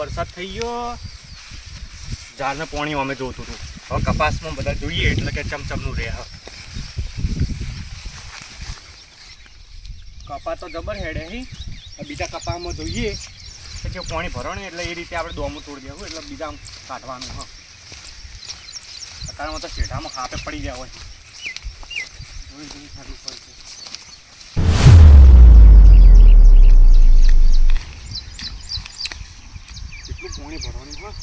વરસાદ થઈ ગયો. ઝાડને પાણી અમે જોતું હતું. હવે કપાસમાં બધા જોઈએ એટલે કે ચમચમનું રહે કપા તો જબર હેડે હી બીજા કપામાં જોઈએ. કે જે પાણી ભરણે એટલે એ રીતે આપણે દોમું તોડી દેવું, એટલે બીજા કાઢવાનું, હા. અત્યારમાં તો શેઢામાં હાથે પડી જાય હોય. પાણી ભરવાનું હા.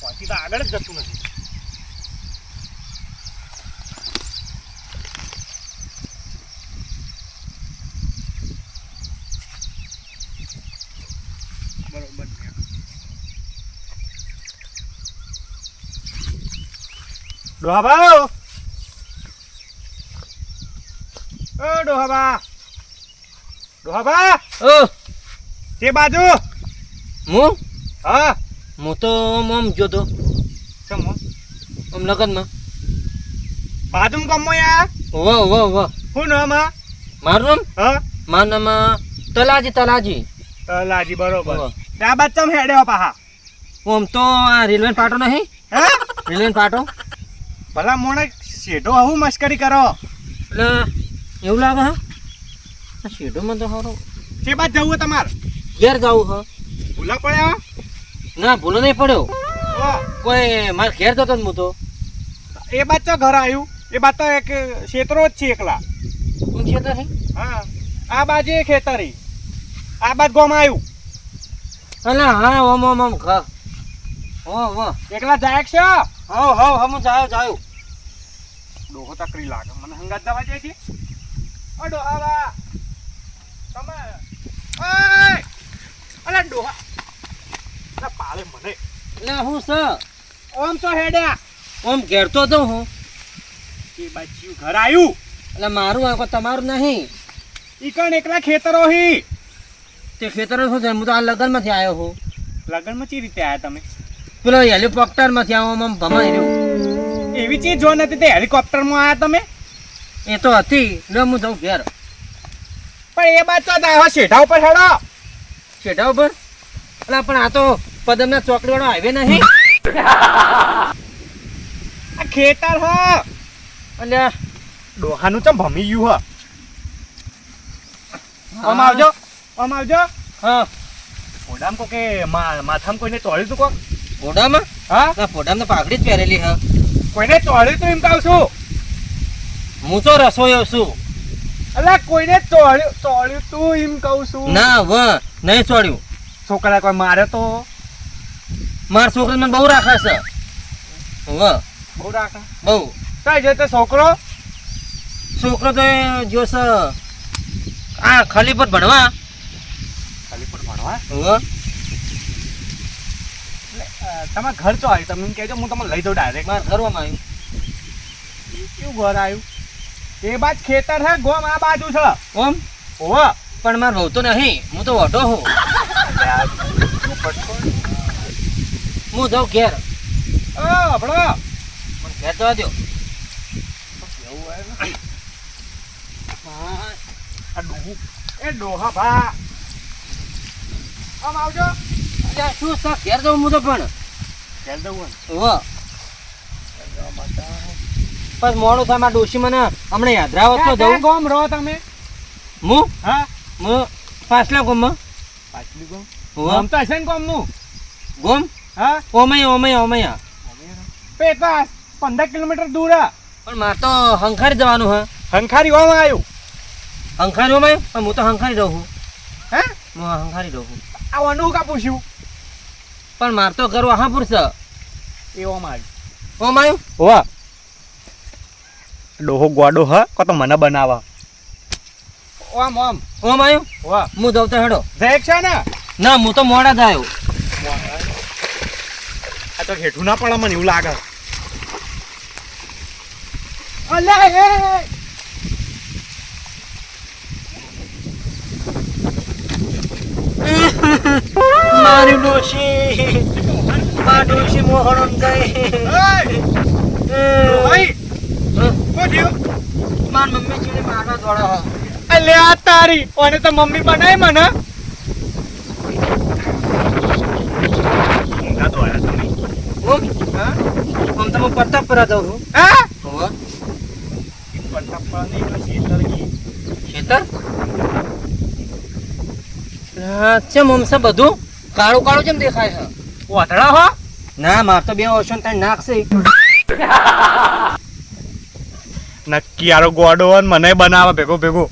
પાછી તો આગળ જ જતું નથી. ડોહાબા ડોહાબા ઓ! તે બાજુ. હું? હા. હું તો આમ જોતો ચમ આમ લગનમાં. બાજુમ કમો યા વાહ વાહ વાહ હું નામ હા મારું નામ? હા. મારું નામ તલાજી તલાજી. તલાજી લાજી બરોબર ત્યાં બાદ ચમ હેડ્યો પાહા? ઓમ તો આ રેલવે પાટો નહીં. હે? રેલવે પાટો. ભલા મોણે શેઢો આવું મસ્કરી કરો. એટલે એવું લાગે હા. શેઢોમાં તો સારું તે બાદ જવું તમારે. ઘેર જવું હા ભૂલા પડ્યા? ના ભૂલો નહીં પડ્યો. કોઈ મારે ઘેર જતો ને હું તો. એ બાદ તો ઘર આવ્યું એ બાદ તો એક ક્ષેત્રો જ છે એકલા. હું છે? તો હા. આ બાજુ એ ખેતરી. આ બાદ ગોમ આવ્યું અલા હા ઓમ ઓમ ઓમ ઘર. ઓ વાહ એકલા જાય છે? હો હો હમ જાયો જાયો ડોહો તકરી લાગે. મને હંગાત જવા દે છે અડો ડોહાવા તમે ઓય! ડોહા. અલે પાળે મને. એટલે હું છે? ઓમ તો હેડ્યા? ઓમ ઘેર તો તો હું. એ બાજુ ઘર આવ્યું એટલે મારું તમારું નહીં. એકલા ખેતરો હી? તે ખેતરો શું છે? હું તો આ લગ્નમાંથી આવ્યો હું લગનમાં ચી રીતે આયા તમે? પેલો હેલિકોપ્ટરમાંથી આવો આમ ભમાઈ રહ્યો. એવી ચીજ જો નથી તે હેલિકોપ્ટરમાં આયા તમે? એ તો હતી. લે હું જાઉં ઘેર. પણ એ બાદ તો દાવા શેઠા ઉપર હેડો. શેઠા ઉપર? એટલે પણ આ તો પદમના ચોકડીવાળો હાઈવે નહીં. આ ખેતર હ. એટલે ડોહાનું ચમ ભમી ગયું હ. આમ આવજો આમ આવજો. હા. ઓડામ કો કે માથામાં કોઈને ચોળ્યું તું કો ઓડામ હા. ના ફોટામાં તો પાઘડી જ પહેરેલી હા. કોઈને ચોળ્યું તું એમ કહું છું? હું તો રસોઈ છું. અલા કોઈને ચોળ્યું ચોળ્યું તું એમ કહું છું? ના વ નહીં ચોડ્યું છોકરા કોઈ મારે તો? માર છોકરા મને બહુ રાખે છે. વ બહુ રાખે? બહુ. કઈ છે તે છોકરો? છોકરો તો જો છે આ ખાલી પર ભણવા. ખાલી પર ભણવા? વ એટલે, અ, ઘર ચો આવ્યું? તમે એમ કહેજો હું તમને લઈ દઉં ડાયરેક્ટ મારા ઘરમાં આવ્યું. કયું ઘર આવ્યું? એ બાદ ખેતર હે ગોમ આ બાજુ છે. ઓમ ઓવા પણ મારે તો નહીં. હું તો વઢો હું. હું જાઉં ઘેર. મને ઘેર જવા દો હા, આ ડોહું. એ ડોહા ભા. આમ આવજો. અલ્યા શું ઘેર જવું હું તો પણ. ઘેર જવું વ બસ મોડું થાય મારા ડોશી મને હમણાં યાદ રાવત જવું રહો તમે. હું? હા. હું? પાછલા ગોમમાં? પાછલી ગોમ? ગોમ? તો હશે ને ગોમનું? ગોમ? હા? ઓમય ઓમય ઓમય. પે તો પંદર કિલોમીટર દૂર પણ મારે તો હંખારી જવાનું હે. હંખારી ગોમ આવ્યું હંખારી ઓમય પણ હું તો હંખારી રહું છું. હે? હું હંખારી રહું છું. આ કા પૂછ્યું પણ મારે તો ઘર વહાપુર છે. એ ઓમ આવ્યું ઓમ આવ્યું વાહ. ડોહો ગોડો હ? કો તો મને બનાવા. ઓમ ઓમ. ઓમ આયો? વાહ. હું જાઉં તો હેડો. જયેક છે ને? ના હું તો મોડા જાયો આ તો હેઠું ના પડે મને એવું લાગે. અલે હે મારી ડોશી. મારી ડોશી શું થયું. મારી મમ્મી ચીડી મારવા દોડો એટલે આ તારી અને તો મમ્મી બનાવી મને? હું? તમે પ્રતાપપુરા બધું? કાળું કાળું કેમ દેખાય છે? વાતડા હો? ના માર તો બે ઓશન થાય નાખશે નક્કી આરો ગોડો મને બનાવે ભેગો ભેગો.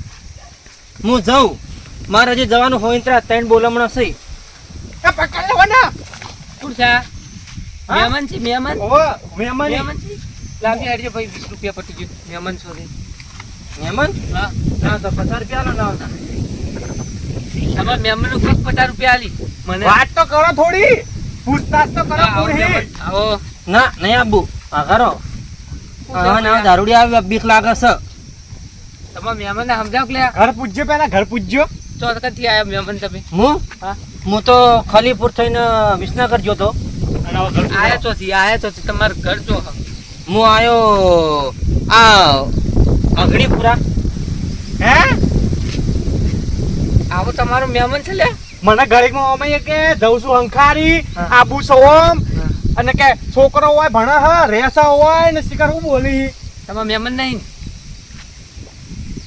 હું જાઉં. મારે હજી જવાનું હોય ત્યાં ત્રણ બોલમણા છે. શું છે મહેમાન છે મહેમાન? મહેમાન. મહેમાન છે? લાવી હાડજો ભાઈ વીસ રૂપિયા પટી ગયું. મહેમાન શોધી મહેમાન? હા. ના તો પચાસ રૂપિયા લો ના તમારા મહેમાનનું પચાસ રૂપિયા આલી. મને વાત તો કરો થોડી. પૂછતાછ તો કરો હા, આવો પૂરી. આવો. ના નહીં આબુ આ કરો. હવે ના દારૂડી આવે બીક લાગે છે. તમારા મહેમાન ને સમજાવ કે ઘર પૂજ્યો પેલા? ઘર પૂજ્યો? ચોથકાથી આયા મહેમાન તમે. હું? હા. હું તો ખલીપુર થઈને વિસનગર ગયો તો આયા ચોથી આયા ચોથી તમારું ઘર જો હું આયો આ અગડીપુરા હે? આવો તમારો મહેમાન છે લે મને ઘરે અમે કે જઉં છું અંખારી. આબુ સોમ અને કે છોકરો હોય ભણે હ રેસા હોય ને શિકાર હું બોલી? તમારા મહેમાન નહીં.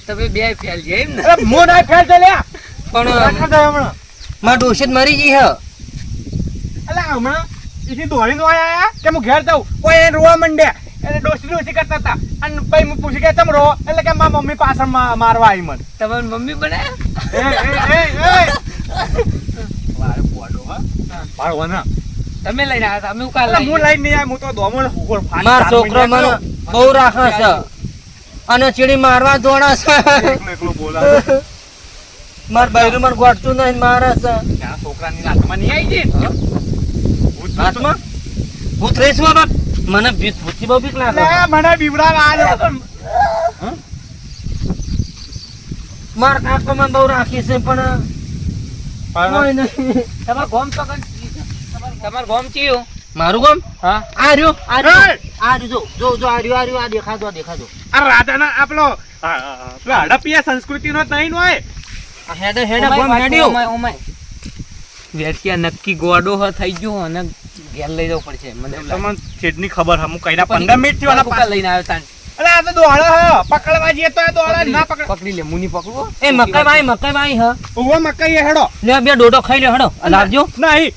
તમે બે ફેલ છે એમ ને? અરે મો ના ફેલ છે લ્યા. પણ માં દે હમણાં. મારા ડોશી મરી ગઈ હે. એટલે હમણાં દોડીને દોડી આયા કે હું ઘેર જાઉં? કોઈ રોવા માંડ્યા. એટલે ડોસી ડોસી કરતા હતા. અને પછી હું પૂછી કે તમ રો એટલે કે મારા મમ્મી પાછળ મારવા આવી મને. તમારી મમ્મી બનાયા એ એ એ એ. વારે પોડો હા. પાડો ના. તમે લઈને આવ્યા હતા અમે ઉકા લઈ હું લઈને નહીં આવ્યા હું તો દોમણ હુકોર ફાડી મારો છોકરો મને બહુ રાખે છે અને ચીડી મારવા દોડા છે. માર બૈરું મને ગોઠતું નહીં મારે છે. છોકરાની હાથમાં નહીં આવી ગઈ હા? ભૂત રહીશ બાપ? મને ભીત ભૂતથી બહુ બીક લાગે. મને બીવડાવા આવ્યો માર કાકો મને બહુ રાખી છે પણ કોઈ નહીં. તમારે ગોમ તો કઈ તમારું ગોમ ચિયું? મારું કોમ? હા. આ રહ્યો આ રહ્યો. આ રહ્યો જો જો આ રહ્યો આ રહ્યો આ દેખાતો દેખા દો આ રાધાના આપલો આ- હડપિયા સંસ્કૃતિનો જ નહીં હોય. હેડે હેડે કોમ હેડ્યો વેરક્યા નક્કી ગોડો હ થઈ ગયો અને ઘેર લઈ જવું પડશે. મને તમને છેડની ખબર હે હું કઈના પંદર મિનિટથી વાળા ઉકા લઈને આવ્યો તાન અલે આ તો દોડે હ. પકડવા જઈએ તો આ દોડે ના પકડ પકડી લે મુની પકડવો એ મકાઈ ભાઈ મકાઈ ભાઈ હા. મકાઈ હેડો. લે બે ડોડો ખાઈ લે હેડો. લાવજો નહીં.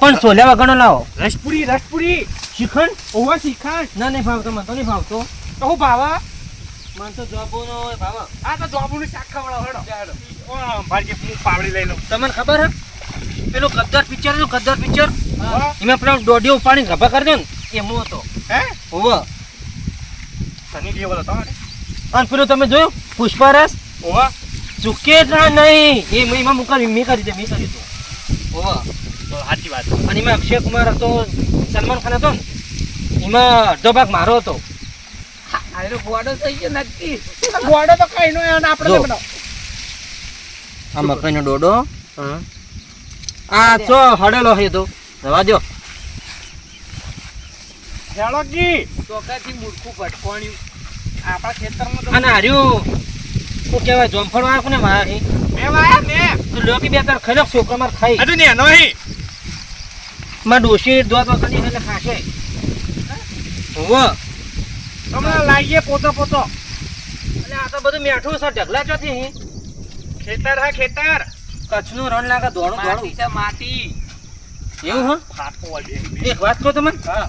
પણ સોલ્યા વગરનો લાવો. રસપુરી રસપુરી. શ્રીખંડ ઉવો શીખાણ ના નહીં ભાવતો મને તો નહીં ભાવતો તો હું ભાવા? મને તો જોબોનો ભાવા. આ તો જોબુનું શાક ખવડાવો હેડો. હેડો ઓ ભાઈ હું પાવડી લઈ લઉં. તમને ખબર હે? પેલું ગદ્દાર પિક્ચર હતું ગદ્દાર પિક્ચર? એમાં પેલો દોડીઓ ઉપાડીને ગભા કરજો ને. એ હું હતો. હે? હોવ સની અને પેલું તમે જોયું? પુષ્પારસ? ઓવા. ચૂકે ના નહીં. એ મેં એમાં મુકાવી મેં કરી દે મેં કરી દઉં ઓવા. તો સાચી વાત. અને એમાં અક્ષય કુમાર હતો સલમાન ખાન હતો ને એમાં અડધો ભાગ મારો હતો. આયરો ગોડો થઈ ગયો નક્કી. ગોડો તો કઈ નો આપણે બનાવો. આ મકાઈનો ડોડો? આ ચો હડેલો છે તો. રવા દો હેડો કી ચોકાથી મૂર્ખું ભટકોણ્યું. આપણા ખેતરમાં તો અને હાર્યું શું કહેવાય જોમફળ વાળા કોને મારા છે? બે વાયા મેં તો લોકી બે તાર ખાઈ લો છોકરા માર ખાઈ. હજુ ને એનો અહીં માં ડોશી દોત વખત એટલે ખાશે. હોવ. હમણાં લાગીએ પોતો પોતો. એટલે આ તો બધું મેઠું છે ઢગલા ચોથી હી. ખેતર હા ખેતર. કચ્છનું રણ લાગે દોડું દોડું છે માટી. એવું હા. એક વાત કહો તમે હા.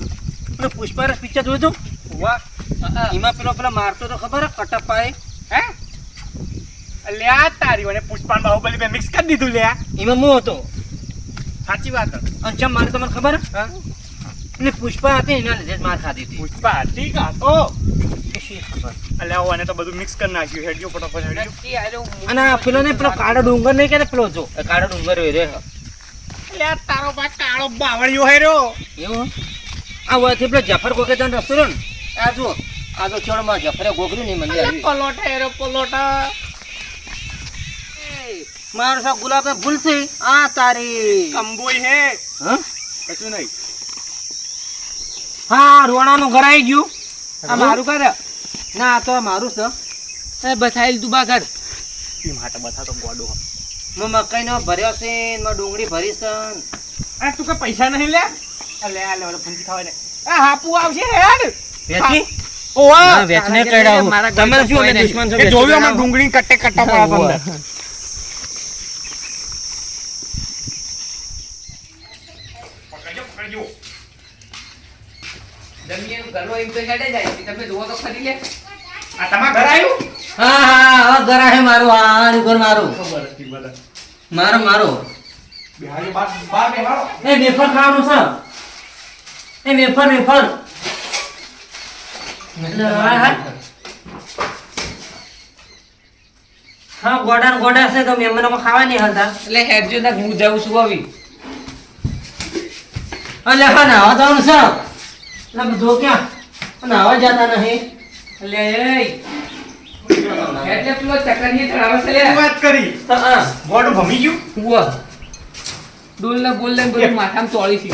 પુષ્પારસ પિક્ચર જોયું તું વાહ. એમાં પેલો પેલા મારતો તો ખબર હે? કટપ્પાએ. હે? લ્યા તારી અને પુષ્પાન બાહુબલી બે મિક્સ કરી દીધું લ્યા. એમાં હું હતો? સાચી વાત. અને ચમ મારે તમને ખબર હે? હા. એટલે પુષ્પા હતી એના લીધે માર ખાધી હતી. પુષ્પા હતી કા? તો એ શી ખબર? અલ્યા ઓને તો બધું મિક્સ કરી નાખ્યું હેડ્યો ફટાફટ હેડ્યો. અને આ પેલો ને પેલો કાળો ડુંગર નહીં કે પેલો જો? એ કાળો ડુંગર હોય રે. લ્યા તારો બા કાળો બાવળિયો હેર્યો એવું આ વર્ષથી પેલો જફર કોકે રસ્તો રહ્યો ને આ જુઓ આ તો ચડમાં જફરે ગોગર્યું નહીં મને આવી. પલોટ હેર્યો પલોટ. મારો સા ગુલાબ ને ભૂલશે. આ તારી. કંબોઈ હે. હા? કશું નહીં. હા રોણાનું ઘર આવી ગયું. આ મારું કરે ના આ તો મારું છે. એ બથાયેલ તું બા કર એ માટે બધા તો ગોડો મેં મકાઈનો ભર્યો છે ને મેં ડુંગળી ભરી છે. આ તું કે પૈસા નહીં લે? લે લે ઓલો ફૂંચી ખાવા દે એ હાપુ આવશે હેડ. વેચી? ઓવા. વેચને. મારા તમે શું અમે દુશ્મન છો, જોયું અમે ડુંગળી કટ્ટે કટ્ટા પડ્યા તમને. અંદર. પકડજો પકડજો. જમીન ઘરનો એમ તો હેડે જાય. તમે જુઓ તો ખરી લે. આ તમારા ઘર આવ્યું? હા હા હા ઘર आहे મારું. હા હા ઘર મારું. એ વેફર ખાવાનું છે. એ વેફર એટલે હા, હા. હા ગોડા ગોડા છે તો મહેમાનોમાં ખાવા નહીં હતા એટલે હેડજો ના હું જાઉં છું આવી અલે હા નાવા જવાનું છે. એટલે બધો ક્યાં? નાવા જતા નહીં. એટલે એ એટલે પેલો ચકરીએ ચડાવે છે લે. વાત કરી? હા. મોઢું ભમી ગયું? ઉવા ડોલ ને બોલ ને બધું માથામાં તોડી છે.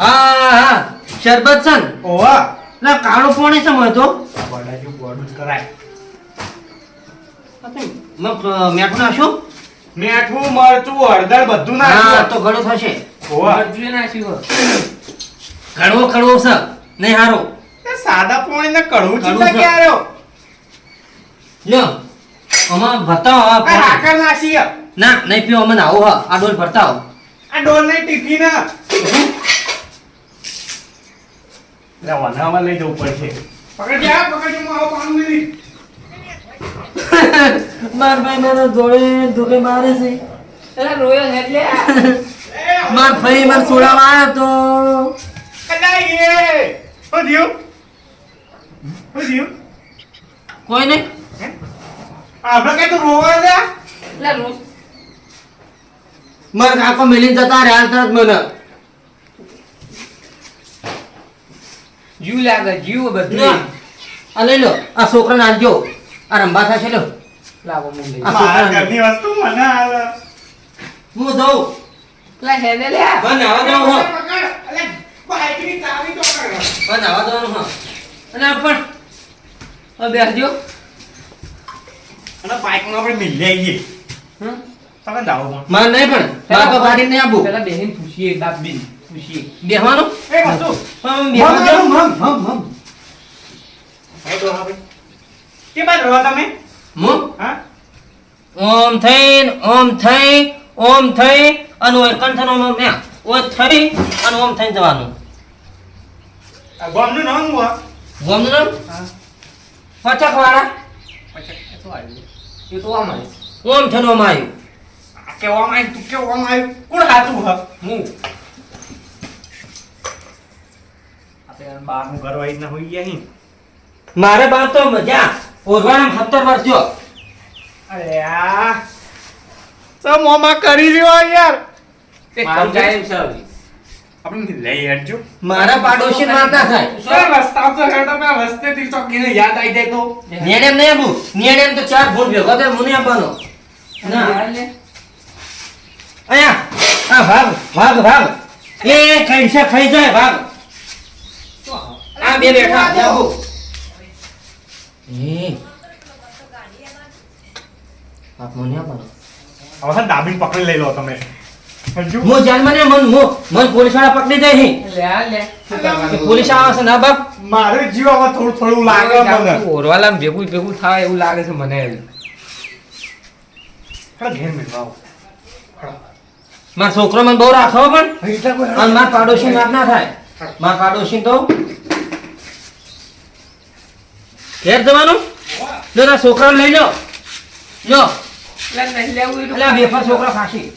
હા હા શરબત છે ઓવા. એટલે કાળો પાણી છે હોય તો વડાજો ગોડું જ કરાય. મેઠું નાખશું? મેઠું મરચું હળદર બધું હા નાખ્યું તો ઘણું થશે. ઓવા મરજુએ નાખ્યું કડવો કડવો છે. નહીં હારો. એ સાદા પોણી ને કડવું ચિંતા કે રહ્યો લ્યો આમાં ભરતાઓ હા આ. હાકર નાસી ના નહીં પીઓ મને આવો હા આ ડોલ ભરતાઓ. ડોલ ને ટીકી ના લે વનાવા લઈ જવું પડશે. પકડજે આ પકડજે હું આવો પાણી મેલી માર ભાઈ મને જોડે ધોકે મારે છે. એટલે રોયો માર ભાઈ માર છોડાવવા આવ્યો તો. કોઈ નહીં આપણે કઈ તું રોવા દે એટલે રો માર કાકો મેલીને જતા રહ્યા તરત મને. જીવ લાગે જીવ બધું આ લઈ લો. આ છોકરાને આલજો આ રંબા થશે લો. લાવો મુંડી આ ઘરની વસ્તુ મને આલે. હું હેડે લે. મને આવા જવાનું હા. અલે બાઈકની ચાવી તો કર મને આવા જવાનું હા. અને પણ. હવે બેસજો. અને બાઈકમાં આપણે મિલ આવીએ. હમ? તમે જાઓ માર નહીં પણ. ગાડી નહીં આપું. પેલા બેહીને પૂછીએ બાપ બીન પૂછીએ બેહવાનું? એ વસ્તુ હમ, જાઉં. હમ, હમ, હમ. તો હવે. કે બાદ રહો તમે? હું? હા? ઓમ ઓમ થઈ ઓમ થઈ અને ઓય કંઠનો ઓમ મે ઓય થઈ અને ઓમ જવાનું. આ ગામનું નામ હું ગોમનું નામ? હા. પચક વાળા. પછી એ તો આવ્યું. એ તો આમ આવ્યું. ઓમ થઈને ઓમ આવ્યું. આવ્યું? તું કેવામાં આવ્યું? કોણ હાચું હ? હું. આપણે ઘર વાળી ના હોઈ ગયા મારે બાર તો મજા. ઓરવાના સત્તર વર્ષ જો અરે આ. તો મોમાં કરી રહ્યો યાર. તે સમજાય છે આપણે લઈ હેડજો. મારા પાડોશી ના થાય. સર રસ્તા તો હેડો? મેં રસ્તેથી ચોકીને યાદ આવી જાય તો. નેડેમ નહીં આપું નેડેમ તો ચાર ફૂટ ભેગો થાય મને આપવાનો ના. આ ભાગ ભાગ ભાગ. એ છે ખાઈ જાય ભાગ. આ બે બેઠા. જાગો એ આપ મને આપવાનો હવે દાબીને પકડી લઈ લો તમે. હું મન મો. મન પોલીસવાળા પકડી જાય? કે પોલીસ આવે છે ના બાપ? મારે જીવ હવે થોડું થોડું લાગે મને. ઓરવાલામાં ભેગું ભેગું થાય એવું લાગે છે મને. ઘેર મેળવા આવો. મારા છોકરો મને બહુ રાખો પણ. મારા પાડોશી માર ના થાય. મારા પાડોશી તો ઘેર જવાનું જો ના છોકરાને લઈ લો જો બેફર છોકરા ફાંસી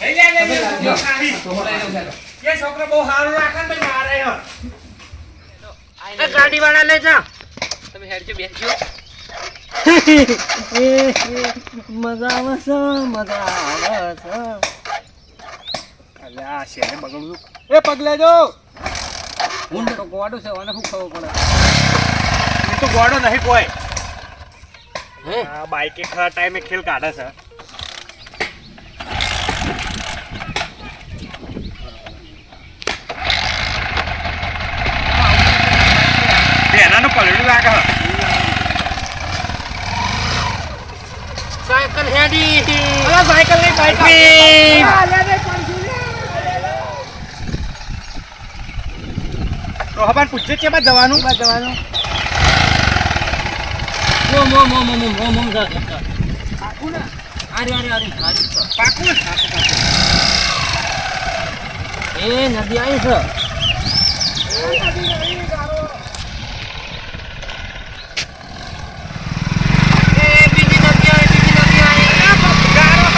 લઈ લે, લઈ લે, લો. ખાલી. છોકરો લઈ લો, ચાલો. એ છોકરો બહુ સારું રાખે ને ભાઈ મારે હે. ગાડી વાળા લઈ જા તમે હેડજો બેસજો મજા આવે છે મજા આવે છે અલે બગડું એ પગલે જો હું તો ગોડું છે મને શું ખબર પડે તો ગોડો નહીં કોઈ હે આ બાઈકે ખરા ટાઈમે ખેલ કાઢે છે. બેનાનું પલડું લાગે સાયકલ હેડી. અલા સાયકલ નહીં બાઈક ડોહાબાન પૂછજે છે બાદ જવાનું? જવાનું. ઓમ ઓમ ઓમ ઓમ ઓમ ઓમ જા જા આખું ને આરે આરે આરે. પાકું એ નદી આવી છે એ બીજી નદી આવી બીજી નદી આવી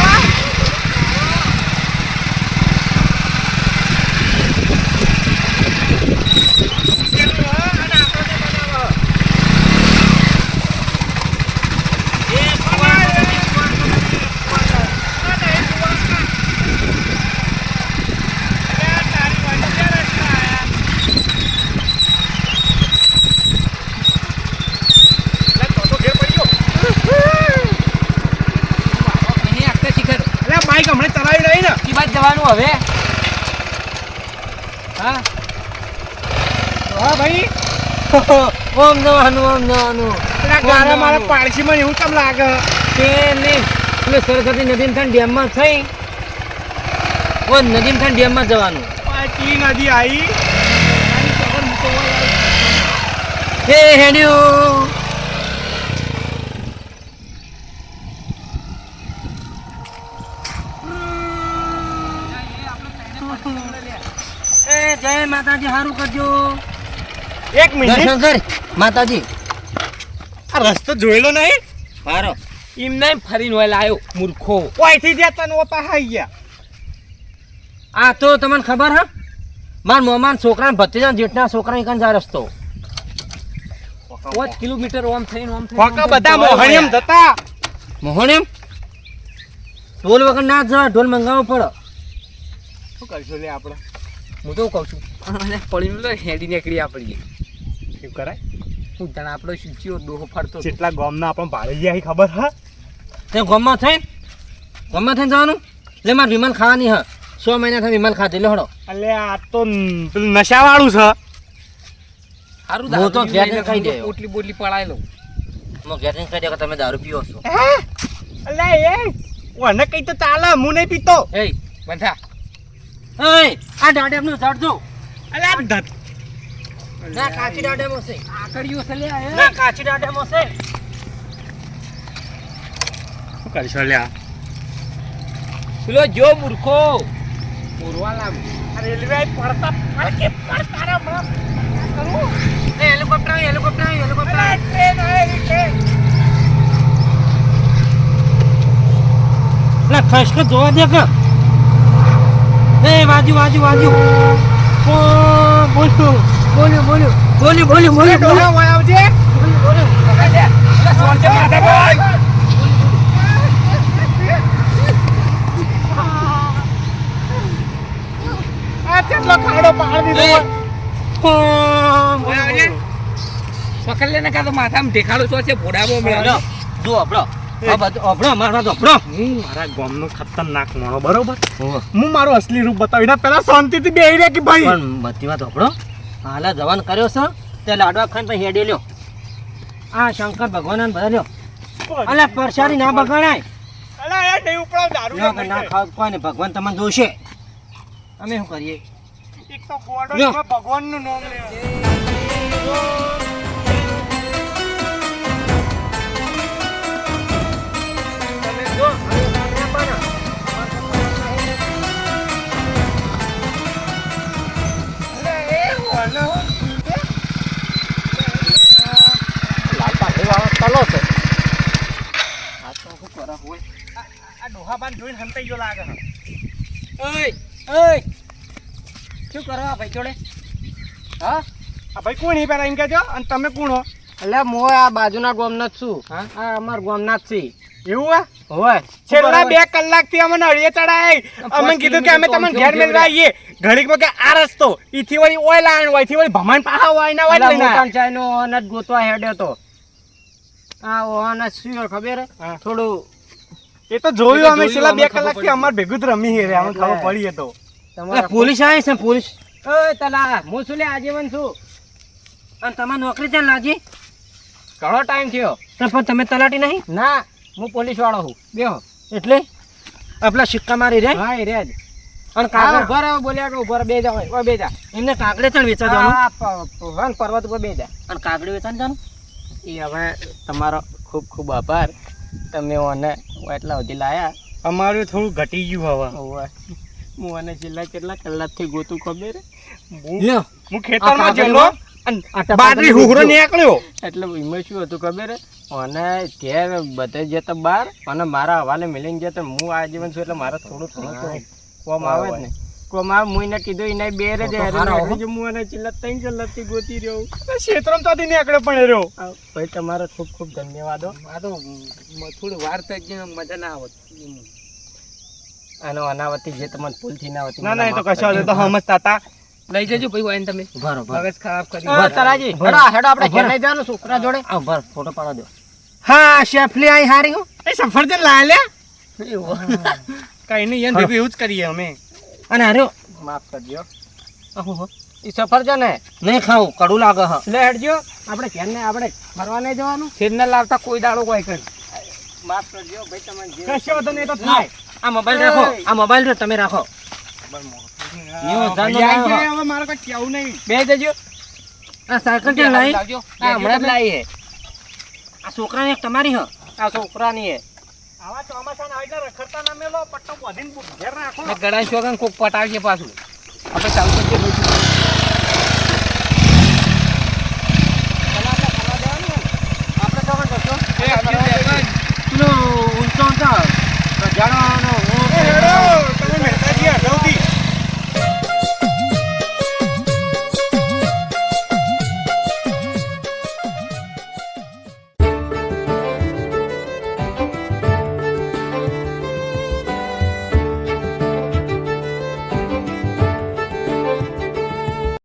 એની આખતે શિખર બાઈક હમણાં ચલાવી રહી ને ઈ હવે? હા? હા ભાઈ. ઓમ નવાનું ઓમ નવાનું ગારા મારા પાડશીમાં એવું કેમ લાગે? કે નહીં. એટલે સરસ્વતી નદીમ ડેમ ડેમમાં થઈ. ઓ નદીમ ડેમ ડેમમાં જવાનું. પાછી નદી આવી હે હેડ્યું. એ જય માતાજી સારું કરજો. એક મિનિટ. દર્શન કર માતાજી. આ રસ્તો જોયેલો નહીં? મારો. એમ નહીં ફરીને વળે આવ્યો મૂર્ખો. ઓયથી જતા ને ઓપા હાઈ ગયા. આ તો તમને ખબર હા? માર મોમાન છોકરા ભત્રીજા જેઠના છોકરા એકન જા રસ્તો. પાંચ કિલોમીટર ઓમ થઈને ઓમ થઈને બધા થઈને જતા. ઢોલ વગર ના જ ઢોલ મંગાવવો પડે. શું કરશું? લે આપણે. હું તો કહું છું? અને પડીને તો હેડી નીકળી આપણી શું કરાય? હું તને આપણો શીખ્યો ડોહો ફરતો. જેટલા ગામના આપણે ભાડે ગયા ખબર હા? તે ગોમમાં થઈને? ગોમમાં થઈને જવાનું? લે મારે વિમાન ખાવાની હા. સો મહિના થાય વિમાન ખાધી. લો હડો. અલે આ તો પેલું નશાવાળું છે. સારું હું તો ઘેર ખાઈ દે ઓટલી બોટલી પડાઈ લઉં. હું ઘેર ખાઈ દે કે તમે દારૂ પીવો છો? અલે એ ઓને કઈ તો ચાલે હું નહીં પીતો. એ બંધા. એય આ અલે ના કાચી દાડેમો છે. આકડીઓ છે લે ના કાચી દાડેમો છે. શું કરશું લે આ? પેલો જો મૂર્ખો. પૂરવા લાવ રેલવે પડતા પડકે પડતા રે. શું કરું? એ હેલિકોપ્ટર હેલિકોપ્ટર હેલિકોપ્ટર ટ્રેન આવી. ટ્રેન લે ખસખસ જોવા દે કે. એ વાજુ વાજુ વાજુ ઓ બોલ્યું બોલ્યું બોલ્યું બોલ્યું બોલ્યું બોલ્યું. બોલ્યું આવજે. માથામાં ઢેકાડો છો છે ભોડામાં હમણાં. જો અભડો મારા ગામનો ખતરનાક માણો બરોબર. હું મારું અસલી રૂપ બતાવીને પેલા શાંતિથી બેહી રહ્યા કે ભાઈ પણ બધી વાત હાલે જવાન કર્યો છે તે લાડવા ખાન પછી હેડે લ્યો આ શંકર ભગવાન બધા લ્યો અલા પરસારી ના બગાડાય અલા યાર નહીં ઉપડાવ દારૂ ના ખાવ કોઈ ભગવાન તમને જોશે અમે શું કરીએ એક તો ભગવાનનું નામ તલો છે આ તો શું કરે હોય આ ડોહાબાન જોઈને હંતાઈ ગયો લાગે. ઓય ઓય શું કરવા ભાઈ જોડે હા આ ભાઈ કોણ પેલા? એમ કહેજો. અને તમે કોણ હો? એટલે હું આ બાજુના ગોમનાથ છું. હા? આ અમાર ગોમનાથ છે એવું આ છેલ્લા બે કલાકથી અમને અડીએ ચડાય. અમે કીધું કે અમે તમને ઘેર મેળવા આવીએ. ઘડીકમાં કે આ રસ્તો ઈથી વળી ઓય આણ હોયથી વળી ભમાન પાહા હોય ના હોય લઈને. ચાય નો ઓન જ ગોતવા હેડ્યો તો. આ ઓન શું ખબર? થોડું એ તો જોયું અમે છેલ્લા બે કલાકથી. અમાર ભેગું જ રમી હે રે અમને ખબર પડી તો. તમારે પોલીસ આવી છે પોલીસ? ઓય તલા હું શું લે આજીવન છું અને તમારે નોકરી ત્યાં લાજી ઘણો ટાઈમ થયો. તો પણ તમે તલાટી નહીં? ના. હું પોલીસ વાળો છું બેહો એટલે? આપલા સિક્કા મારી રે હા એ રે જ. અને કાગળ? ઊભા બોલ્યા કે ઊભા બે જાવ ઓય બે જા એમને કાગળે વેચવા જવાનું હા પર્વત ઉપર બે જા અને કાગડી વેચવા જવાનું એ હવે તમારો ખૂબ ખૂબ આભાર. તમે મને એટલા સુધી લાયા. અમારું થોડું ઘટી ગયું હવે. હું અને છેલ્લા કેટલા કલાકથી ગોતું ખબર? હું- ખેતરમાં જેલો બાજરી હુહરો નીકળ્યો. એટલે એમાં શું હતું ખબર? અને ત્યાં બધે જતા બાર અને મારા હવાલે મિલીને જતા હું આજીવન છું એટલે મારે થોડું થોડું કોમ આવે જ ને. કોમ આવે હું એને કીધું એને બે રે હારો હો. અને છેલ્લા ત્રણ કલાકથી ગોતી રહ્યો. ક્ષેત્રમાં તો નીકળ્યો પણ રહ્યો. ભાઈ તમારો ખૂબ ખૂબ ધન્યવાદો. આ તો થોડી વાર થઈ ગઈ મજા ના આવત આનો અનાવતી જે તમને ભૂલથી ના આવતી ના ના એ તો કશો તો સમજતા હતા લઈ જજો ભાઈ વાઈન તમે. મગજ ખરાબ કરી તરાજી. હેડો હેડો આપણે ઘેર લઈ જવાનું છોકરા જોડે. આ ઊભા ફોટો પાડો દો. હા શેફલી આઈ હારી હું. એ સફરજન લાયા લ્યા? કઈ નહીં એમ ભેગું એવું જ કરીએ અમે. અને હાર્યો માફ કરજો. આ હું સફરજન હે. નહીં ખાવું કડું લાગે હા. લે હેડજો. આપણે ઘેર ને આપણે ફરવા નહીં જવાનું? ફેર ને લાવતા કોઈ દાડો કોઈ કરી. માફ કરજો ભાઈ તમે જે કશો વાંધો નહીં, તો થાય. આ મોબાઈલ રાખો આ મોબાઈલ રહ્યો, તમે રાખો. મારે કઈ કેવું નહીં. બે જજો. આ સાયકલ આ હમણાં જ લાવી હે. આ છોકરાને તમારી હ. આ છોકરાની હે આવા ચોમાસાના એટલે રખડતા ના મેલો પટ્ટો વધીને ઘેર રાખો. ગળા છોકરાને કોક પટાવીએ પાછું? આપણે ચાલુ કરીએ આપણે તો ઊંચો ઊંચો જાણો